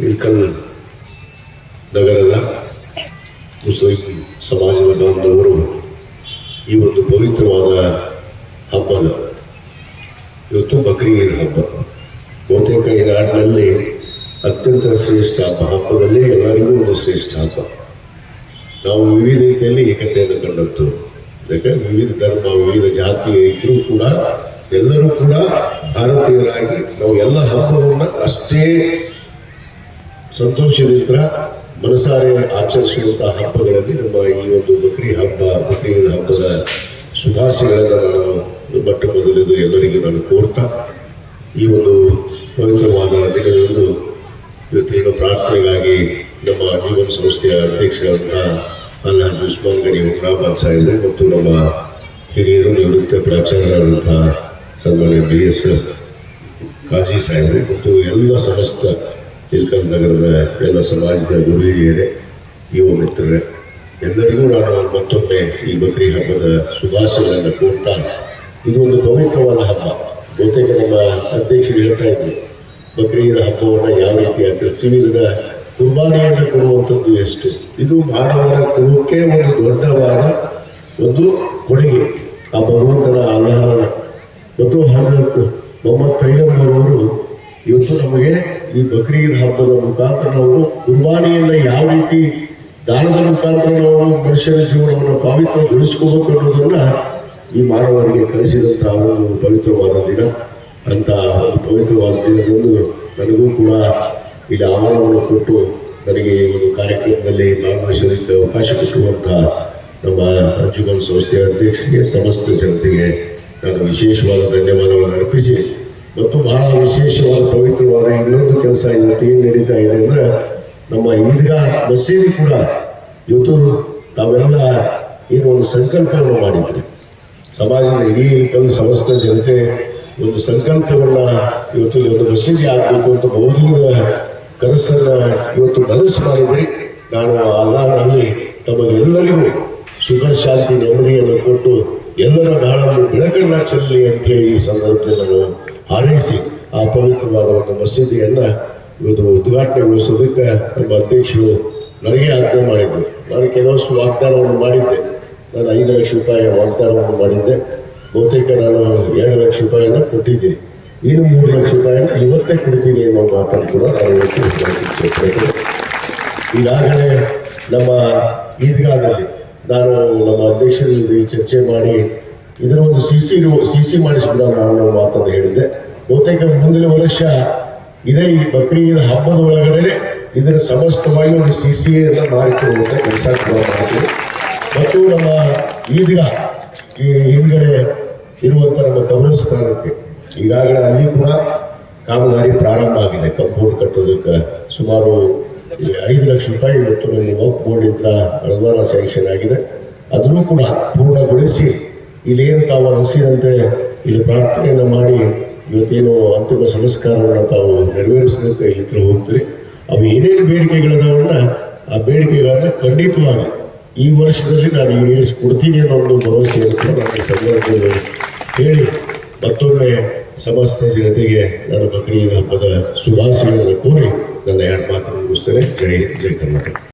ಇಲ್ಕಲ್ ನಗರದ ಮುಸ್ಲಿಂ ಸಮಾಜದ ಬಾಂಧವರು ಈ ಒಂದು ಪವಿತ್ರವಾದ ಹಬ್ಬದ ಇವತ್ತು ಬಕ್ರೀದ್ ಹಬ್ಬ. ಬಹುತೇಕ ಈ ನಾಡಿನಲ್ಲಿ ಅತ್ಯಂತ ಶ್ರೇಷ್ಠ ಹಬ್ಬ. ಹಬ್ಬದಲ್ಲಿ ಎಲ್ಲರಿಗೂ ಒಂದು ಶ್ರೇಷ್ಠ ಹಬ್ಬ. ನಾವು ವಿವಿಧತೆಯಲ್ಲಿ ಏಕತೆಯನ್ನು ಕಂಡದ್ದು ಯಾಕೆ ವಿವಿಧ ಧರ್ಮ, ವಿವಿಧ ಜಾತಿ ಇದ್ದರೂ ಕೂಡ, ಎಲ್ಲರೂ ಕೂಡ ಭಾರತೀಯರಾಗಿ ನಾವು ಎಲ್ಲ ಹಬ್ಬವನ್ನು ಅಷ್ಟೇ ಸಂತೋಷದಿಂದ ಮನಸಾರೆ ಆಚರಿಸುವಂತಹ ಹಬ್ಬಗಳಲ್ಲಿ ನಮ್ಮ ಈ ಒಂದು ಬಕ್ರಿ ಹಬ್ಬ, ಬಕ್ರೀದ್ ಹಬ್ಬದ ಶುಭಾಶಯಗಳನ್ನು ನಾನು ಮೊಟ್ಟ ಮೊದಲಿದ್ದು ಎಲ್ಲರಿಗೂ ನಾನು ಕೋರ್ತಾ, ಈ ಒಂದು ಪವಿತ್ರವಾದ ದಿನದಂದು ಇವತ್ತಿನ ಪ್ರಾರ್ಥನೆಗಾಗಿ ನಮ್ಮ ಜೀವನ ಸಂಸ್ಥೆಯ ಅಧ್ಯಕ್ಷರಂತಹ ಅಲ್ಲಾಜ್ ಉಸ್ಮಾನ್ ಗನಿ ಉಪ್ರಾಬಾದ್ ಮತ್ತು ನಮ್ಮ ಹಿರಿಯರು ನಿವೃತ್ತ ಪ್ರಾಚಾರ್ಯರಾದಂಥ ಸನ್ಮಾನ್ಯ ಬಿ ಎಸ್ ಕಾಜಿ ಸಾಹೇಬರು ಮತ್ತು ಎಲ್ಲ ಸಮಸ್ತ ಇಲ್ಕಲ್ ನಗರದ ಎಲ್ಲ ಸಮಾಜದ ಗುರು ಹಿರಿಯರೇ ಯುವ ಮಿತ್ರರೇ, ಎಲ್ಲರಿಗೂ ನಾನು ಮತ್ತೊಮ್ಮೆ ಈ ಬಕ್ರಿ ಹಬ್ಬದ ಶುಭಾಶಯಗಳನ್ನು ಕೋರ್ತಾ ಇದು ಒಂದು ಪವಿತ್ರವಾದ ಹಬ್ಬ. ಬಹುತೇಕ ನಮ್ಮ ಅಧ್ಯಕ್ಷರು ಹೇಳ್ತಾ ಇದ್ರು ಬಕ್ರೀದ್ ಹಬ್ಬವನ್ನು ಯಾವ ರೀತಿ ಆಚರಿಸ್ತೀವಿ ಇದರ ಕುರ್ಬಾನಿಯನ್ನು ಕೊಡುವಂಥದ್ದು ಎಷ್ಟು? ಇದು ಮಾನವರ ಕುಲಕ್ಕೆ ಒಂದು ದೊಡ್ಡವಾದ ಒಂದು ಕೊಡುಗೆ. ಆ ಭಗವಂತನ ಅಲ್ಲಾಹನ ಮತ್ತು ಹಜರತ್ ಮೊಹಮ್ಮದ್ ಪೈಗಂಬರವರು ಇವತ್ತು ನಮಗೆ ಈ ಬಕ್ರೀದ್ ಹಬ್ಬದ ಮುಖಾಂತರ ನಾವು ಕುರ್ಬಾನಿಯನ್ನು ಯಾವ ರೀತಿ ದಾನದ ಮುಖಾಂತರ ನಾವು ಮನುಷ್ಯನ ಜೀವನವನ್ನು ಪಾವಿತ್ರಗೊಳಿಸ್ಕೋಬೇಕು ಅನ್ನೋದನ್ನ ಈ ಮಾನವರಿಗೆ ಕಲಿಸಿದಂತಹ ಒಂದು ಪವಿತ್ರವಾದ ದಿನ. ಅಂತ ಒಂದು ಪವಿತ್ರವಾದ ದಿನದಂದು ನನಗೂ ಕೂಡ ಇಲ್ಲಿ ಆಹ್ವಾನವನ್ನು ಕೊಟ್ಟು ನನಗೆ ಈ ಒಂದು ಕಾರ್ಯಕ್ರಮದಲ್ಲಿ ಭಾಗವಹಿಸೋದಕ್ಕೆ ಅವಕಾಶ ಕೊಟ್ಟಿರುವಂತಹ ನಮ್ಮ ರಾಜ್ಯಗಳ ಸಂಸ್ಥೆಯ ಅಧ್ಯಕ್ಷರಿಗೆ, ಸಮಸ್ತ ಜನತೆಗೆ ನಾನು ವಿಶೇಷವಾದ ಧನ್ಯವಾದಗಳನ್ನು ಅರ್ಪಿಸಿ ಮತ್ತು ಬಹಳ ವಿಶೇಷವಾದ ಪವಿತ್ರವಾದ ಇನ್ನೊಂದು ಕೆಲಸ ಇವತ್ತು ಏನು ನಡೀತಾ ಇದೆ ಅಂದ್ರೆ ನಮ್ಮ ಈದ್ಗಾ ಮಸೀದಿ ಕೂಡ ಇವತ್ತು ತಾವೆಲ್ಲ ಏನು ಒಂದು ಸಂಕಲ್ಪವನ್ನು ಮಾಡಿದ್ರಿ. ಸಮಾಜದ ಇಡೀ ಒಂದು ಸಮಸ್ತ ಜನತೆ ಒಂದು ಸಂಕಲ್ಪವನ್ನ ಇವತ್ತು ಒಂದು ಮಸೀದಿ ಆಗಬೇಕು ಅಂತ ಬಹುದಿನದ ಕನಸನ್ನ ಇವತ್ತು ನನಸು ಮಾಡಿದ್ರಿ. ನಾನು ಅಲ್ಲಾಹನಲ್ಲಿ ತಮಗೆಲ್ಲರಿಗೂ ಸುಖ, ಶಾಂತಿ ಎಲ್ಲರ ಬಾಳಲ್ಲಿ ಬೆಳಕನ್ನ ಚೆಲ್ಲಿ ಅಂತೇಳಿ ಈ ಸಂದರ್ಭದಲ್ಲಿ ನಾನು ಹಾರೈಸಿ ಆ ಪವಿತ್ರವಾದ ಒಂದು ಮಸೀದಿಯನ್ನ ಇವತ್ತು ಉದ್ಘಾಟನೆಗೊಳಿಸೋದಕ್ಕೆ ನಮ್ಮ ಅಧ್ಯಕ್ಷರು ನನಗೆ ಆಜ್ಞೆ ಮಾಡಿದ್ರು. ನಾನು ಕೆಲವಷ್ಟು ವಾಗ್ದಾನವನ್ನು ಮಾಡಿದ್ದೆ. ನಾನು ಐದು ಲಕ್ಷ ರೂಪಾಯಿ ವಾಗ್ದಾನವನ್ನು ಮಾಡಿದ್ದೆ. ಬಹುತೇಕ ನಾನು ಎರಡು ಲಕ್ಷ ರೂಪಾಯಿಯನ್ನು ಕೊಟ್ಟಿದ್ದೀನಿ. ಇನ್ನು ಮೂರು ಲಕ್ಷ ರೂಪಾಯಿಯನ್ನು ಇವತ್ತೇ ಕೊಡ್ತೀನಿ ಅನ್ನೋ ಮಾತನ್ನು ಕೂಡ ನಾನು ಇವತ್ತು ಈಗಾಗಲೇ ನಮ್ಮ ಈದ್ಗಾದಲ್ಲಿ ನಾನು ನಮ್ಮ ಅಧ್ಯಕ್ಷರಲ್ಲಿ ಚರ್ಚೆ ಮಾಡಿ ಇದರ ಒಂದು ಸಿ ಸಿ ಸಿ ಸಿ ಮಾಡಿಸ್ಬಿಡೋಣ ಅನ್ನೋ ಮಾತನ್ನು ಹೇಳಿದ್ದೆ. ಬಹುತೇಕ ಮುಂದಿನ ವರ್ಷ ಇದೇ ಈ ಬಕ್ರೀದ್ ಹಬ್ಬದ ಒಳಗಡೆ ಇದರ ಸಮಸ್ತವಾಗಿ ಒಂದು ಸಿ ಸಿ ಎಲ್ಲ ಮಾಡಿಕೊಡುವಂತ ಕೆಲಸ ಕೂಡ ಮತ್ತು ನಮ್ಮ ಈದ್ಗಾ ಈ ಹಿಂದ್ಗಡೆ ಇರುವಂತ ನಮ್ಮ ಕಬ್ರಸ್ಥಾನಕ್ಕೆ ಈಗಾಗಲೇ ಅಲ್ಲಿ ಕೂಡ ಕಾಮಗಾರಿ ಪ್ರಾರಂಭ ಆಗಿದೆ. ಕಂಪೌಂಡ್ ಕಟ್ಟೋದಕ್ಕೆ ಸುಮಾರು ಈ ಐದು ಲಕ್ಷ ರೂಪಾಯಿ ಇವತ್ತು ನಮ್ಮ ವಕ್ ಬೋರ್ಡಿಂದ ಅನುದಾನ ಸ್ಯಾಂಕ್ಷನ್ ಆಗಿದೆ. ಅದನ್ನು ಕೂಡ ಪೂರ್ಣಗೊಳಿಸಿ ಇಲ್ಲೇನು ತಾವು ಅನಿಸಿದಂತೆ ಇಲ್ಲಿ ಪ್ರಾರ್ಥನೆಯನ್ನು ಮಾಡಿ ಇವತ್ತೇನು ಅಂತಿಮ ಸಂಸ್ಕಾರವನ್ನು ತಾವು ನೆರವೇರಿಸಬೇಕು, ಇಲ್ಲಿ ಹತ್ರ ಹೋಗ್ತೀರಿ. ಅವು ಏನೇನು ಬೇಡಿಕೆಗಳಿದಾವನ್ನ ಆ ಬೇಡಿಕೆಗಳನ್ನ ಖಂಡಿತವಾಗಿ ಈ ವರ್ಷದಲ್ಲಿ ನಾನು ಈಡೇರಿಸಿಕೊಡ್ತೀನಿ ಅನ್ನೋ ಒಂದು ಭರವಸೆಯನ್ನು ನಾನು ಸಂದರ್ಭದಲ್ಲಿ ಹೇಳಿ ಮತ್ತೊಮ್ಮೆ ಸಮಸ್ತ ಜನತೆಗೆ ನಾನು ಬಕ್ರೀದ್ ಹಬ್ಬದ ಶುಭಾಶಯಗಳನ್ನು ಕೋರಿ ನನ್ನ ಎರಡು ಮಾತನ್ನು ಮುಗಿಸ್ತೇನೆ. ಜೈ ಜೈ ಕರ್ನಾಟಕ.